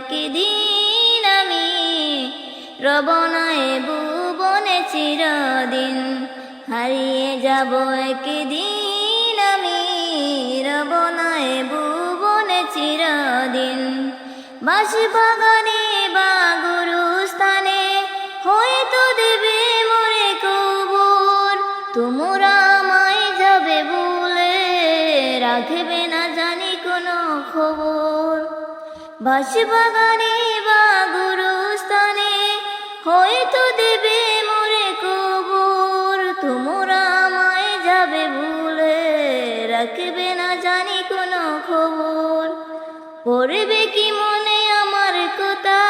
একদিন আমি রবনায় ভুবনে চিরদিন হারিয়ে যাব। একদিন আমি রবনায় ভুবনে চিরদিন বাসি বাগানে বাসি বাগানে বা গুরুস্থানে হয়তো দেবে মরে কবর। তোমরা আমায় যাবে ভুলে রাখবে না জানি কোনো খবর। পড়বে কি মনে আমার কথা,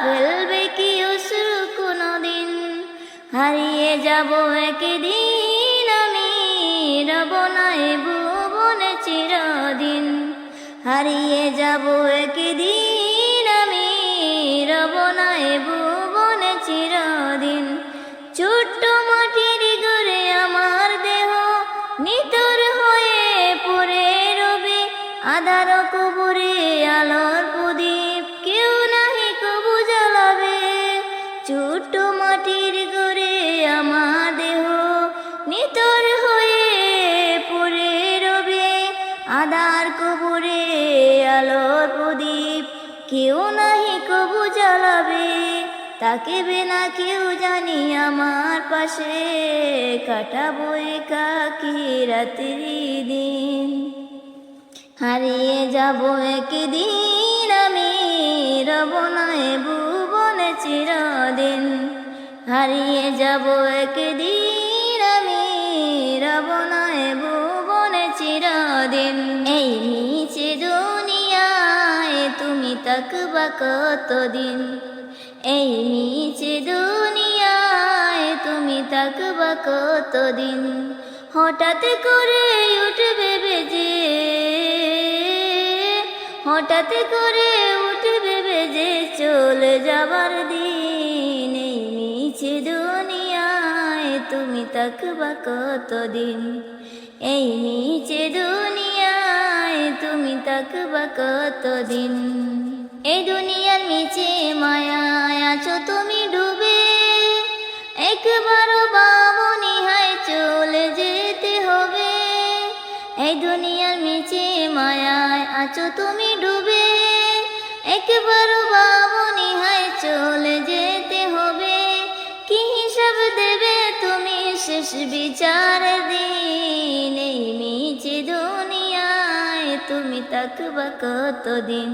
ফেলবে কি অশ্রু কোনো দিন হারিয়ে যাব একদিন আমি রবনায় ভুবনে চিরদিন। হারিয়ে যাব একদিন জ্বালাবে তাকে না কেউ জানি আমার পাশে। কাটাবো একাকি রাত্রি দিন। হারিয়ে যাব একদিন আমি, রবনায় ভুবনে চিরদিন। হারিয়ে যাব একদিন আমি, রবনায় ভুবনে চিরদিন। তাকবা কতদিন? এই নিচে দুনিয়ায় তুমি তাকবা কতদিন? হঠাৎ করে উঠবে বেজে, হঠাৎ করে উঠবে বেজে চলে যাবার দিন। এই নিচে দুনিয়ায় তুমি তাকবা কতদিন? এই নিচে দুনিয়ায় তুমি তাকবা কতদিন? এই দুনিয়ার নিচে মায়ায় আছো তুমি ডুবে। একবারও বাবনি হায় চলে যেতে হবে। এই দুনিয়ার নিচে মায়ায় আছো তুমি ডুবে। একবারও বাবনি হায় চলে যেতে হবে। কি হিসাব দেবে তুমি শেষ বিচার দিন? এই নিচে দুনিয়ায় তুমি তাকবা কতদিন?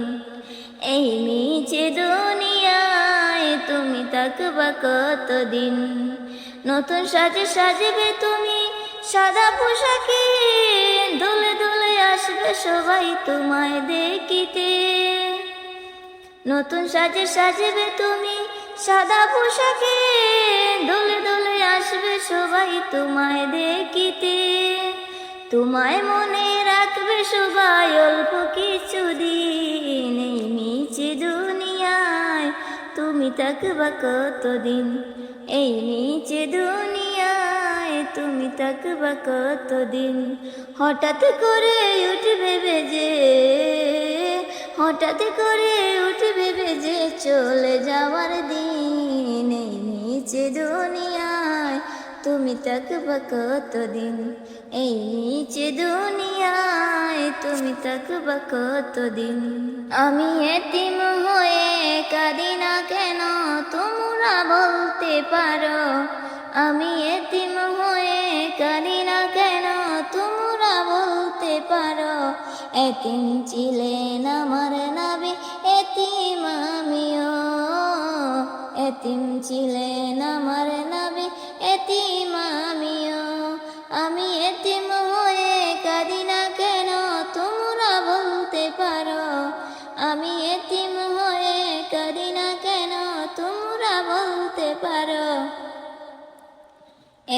এই নিচে দুনিয়ায় তুমি তাকবা কতদিন? নতুন সাজে সাজবে তুমি সাদা পোশাকে দোলে দোলে আসবে সবাই তোমায় দেখিতে। নতুন সাজে সাজবে তুমি সাদা পোশাকে দোলে দোলে আসবে সবাই তোমায় দেখিতে। তোমায় মনে রাখবে সবাই অল্প কিছু দিন এই নিচে দুনিয়ায়। তুমি তাকবা কতদিন এই নিচে দুনিয়ায়? তুমি তাকবা কতদিন? হঠাৎ করে উঠবে বেজে, হঠাৎ করে উঠবে বেজে চলে যাওয়ার দিন। এই নিচে দুনিয়ায় তুমি তাকবা কতদিন এই নিচে দুনিয়ায় তুমি তাকবা কতদিন আমি এতিম হয়ে কাঁদি না কেন? তোমরা বলতে পারো। আমি এতিম হয়ে কাঁদি না কেন? তোমরা বলতে পারো। এতিম ছিলেন আমার নাবি, এতিম আমিও। এতিম ছিলেন আমার নাবি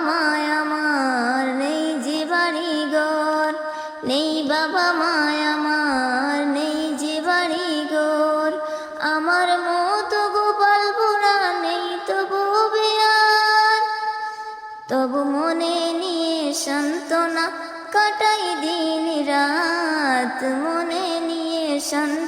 মায় আমার নেই যে বাড়ি ঘর নেই বাবা মায় আমার, নেই যে বাড়ি ঘর আমার মতো গোপাল পোড়া নেই তো ববে আর তবু মনে নিয়ে সান্ত্বনা কাটাই দিন রাত। মনে নিয়ে সান্ত্বনা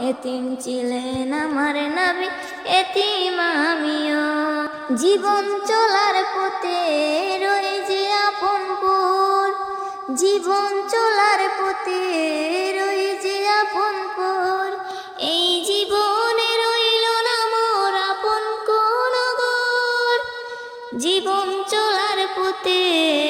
এতিম ছিলেন আমার নাবি, এতিম আমিও। জীবন চলার পথে যে আপন পুর জীবন চলার পথে যে আপন পুর এই জীবনে রইল না মোর আপন কোন জীবন চলার পথে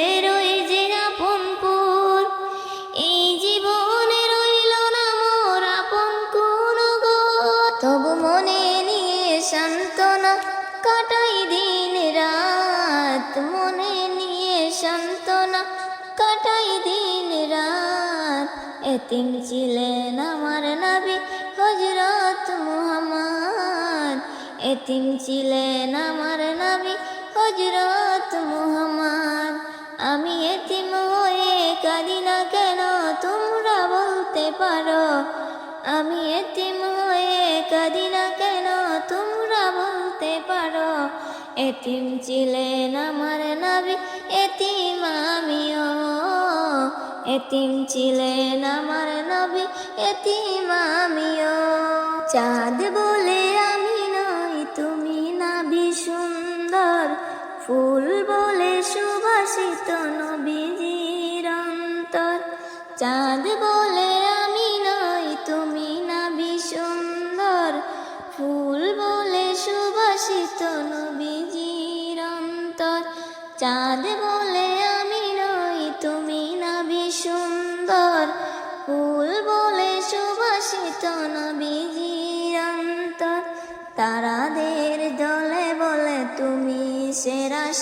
এতিম ছিলেন আমার নবী হজরত মুহাম্মদ। এতিম ছিলেন আমার নবী হজরত মুহাম্মদ। আমি এতিম হয়ে কাঁদি না কেন তোমরা বলতে পারো? আমি এতিম হয়ে কাঁদি না কেন তোমরা বলতে পারো? এতিম ছিলেন আমার নবী এতিম আমিও এতিম ছিলেন আমার নবী, এতিম আমিও। চাঁদ বলে আমি নই, তুমি নাবি সুন্দর। ফুল বলে সুবাসিত নবীজির অন্তর। চাঁদ বলে আমি নই, তুমি নাবি সুন্দর। ফুল বলে সুবাসিত নবীজির অন্তর। চাঁদ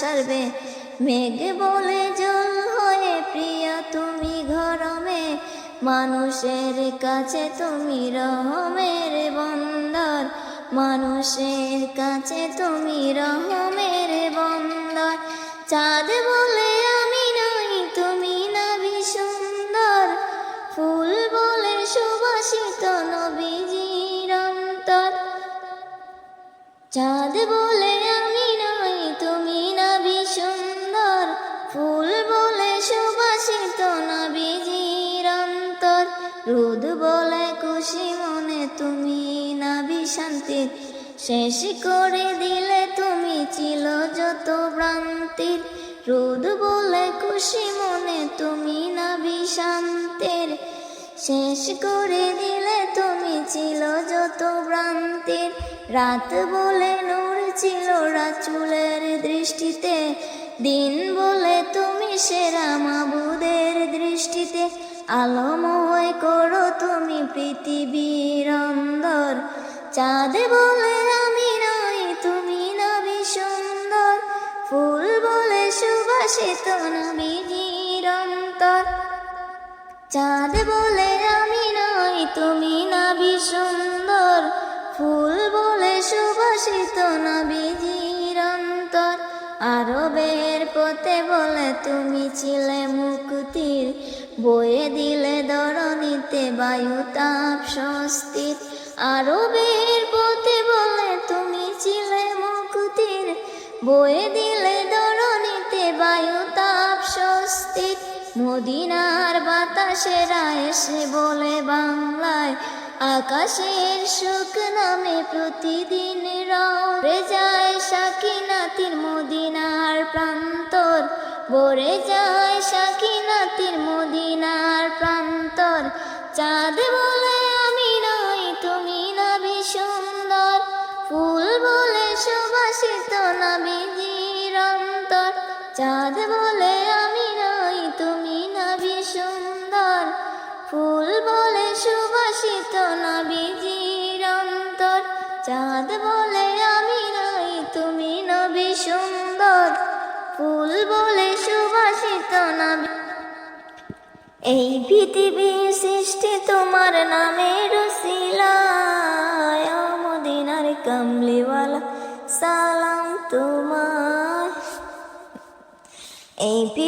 সর্বে। মেঘ বলে জল হয়ে প্রিয়, তুমি ঘরমে। মানুষের কাছে তুমি রহমের বন্দর মানুষের কাছে তুমি রহমের বন্দর চাঁদ বলে আমি নই, তুমি নাবি সুন্দর। ফুল বলে সুবাসিত নবীজির অন্তর। চাঁদ বলে আমি শেষ করে দিলে তুমি ছিল যত ভ্রান্তির। রোদ বলে খুশি মনে তুমি নাবি শান্তির শেষ করে দিলে তুমি ছিল যত ভ্রান্তির। রাত বলে নূর ছিল রাচুলের দৃষ্টিতে। দিন বলে তুমি সেরা মাবুদের দৃষ্টিতে। আলোময় করো তুমি পৃথিবীর অন্দর। চাঁদ বলে আমি নই, তুমি নবী সুন্দর। ফুল বলে সুবাসিত নবীজির অন্তর চাঁদ বলে আমি নই, তুমি নাবি সুন্দর। ফুল বলে সুবাসিত নবীজির অন্তর আরবের পথে বলে, তুমি ছিলে মুক্তির। বয়ে দিলে দরণিতে বায়ু তাপ স্বস্তির। আরবের পথে বলে তুমি ছিলে মুকুতির। বয়ে দিলে দরণিতে বায়ু তাপ স্বস্তিক মদিনার বাতাসেরা এসে বলে বাংলায়, আকাশের সুখ নামে প্রতিদিন রে। যায় সাকিনাতির মদিনার প্রান্তর। বরে যায় সাকিনাতির মদিনার প্রান্তর। চাঁদ বলে চাঁদ বলে আমি নই, তুমি নাবি সুন্দর। ফুল বলে সুবাসিত নাবিজির অন্তর। চাঁদ বলে আমি নই, তুমি নবী সুন্দর। ফুল বলে সুবাসিত নাবি এই পৃথিবী সৃষ্টি তোমার নামের শিলায় মদিনার কামলিওয়ালা সালাম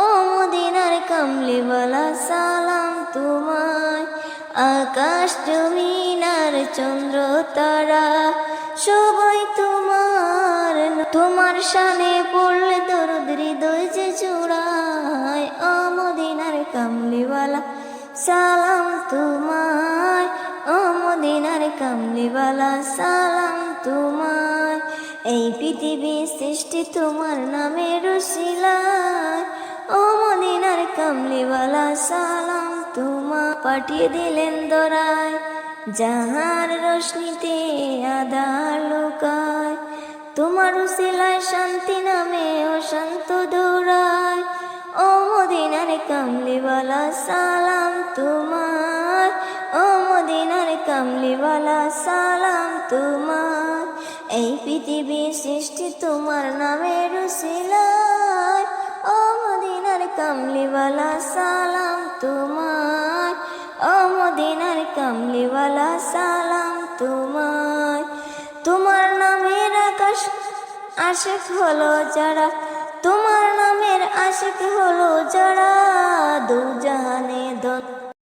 ও মদিনার কামলিওয়ালা সালাম তোমার আকাশ জমিনার চন্দ্র তারা, সবাই তোমার। তোমার শানে পড়লে দরদ হৃদয় যে চূড়ায়। ও মদিনার কামলিওয়ালা সালাম তোমায়। ও মদিনার কামলিওয়ালা সালাম তোমায়। এই পৃথিবী সৃষ্টি তোমার নামে মদিনার কামলিওয়ালা সালাম তোমা পাঠিয়ে দিলেন দরায় যাহার রশ্মিতে আদার লোকায় তোমার উসিলায় শান্তি নামে অশান্ত দৌড়ায় ও মদিনার কামলিওয়ালা সালাম তোমার ও মদিনার কামলিওয়ালা সালাম তোমার এই পৃথিবী সৃষ্টি তোমার নামের উসিলায় কামলিওয়ালা, সালাম তোমার। ও মদিনার কামলিওয়ালা, সালাম তোমার। তোমার নামের আকাশ আশেক হলো যারা, তোমার নামের আশেক হলো যারা। দু জাহানে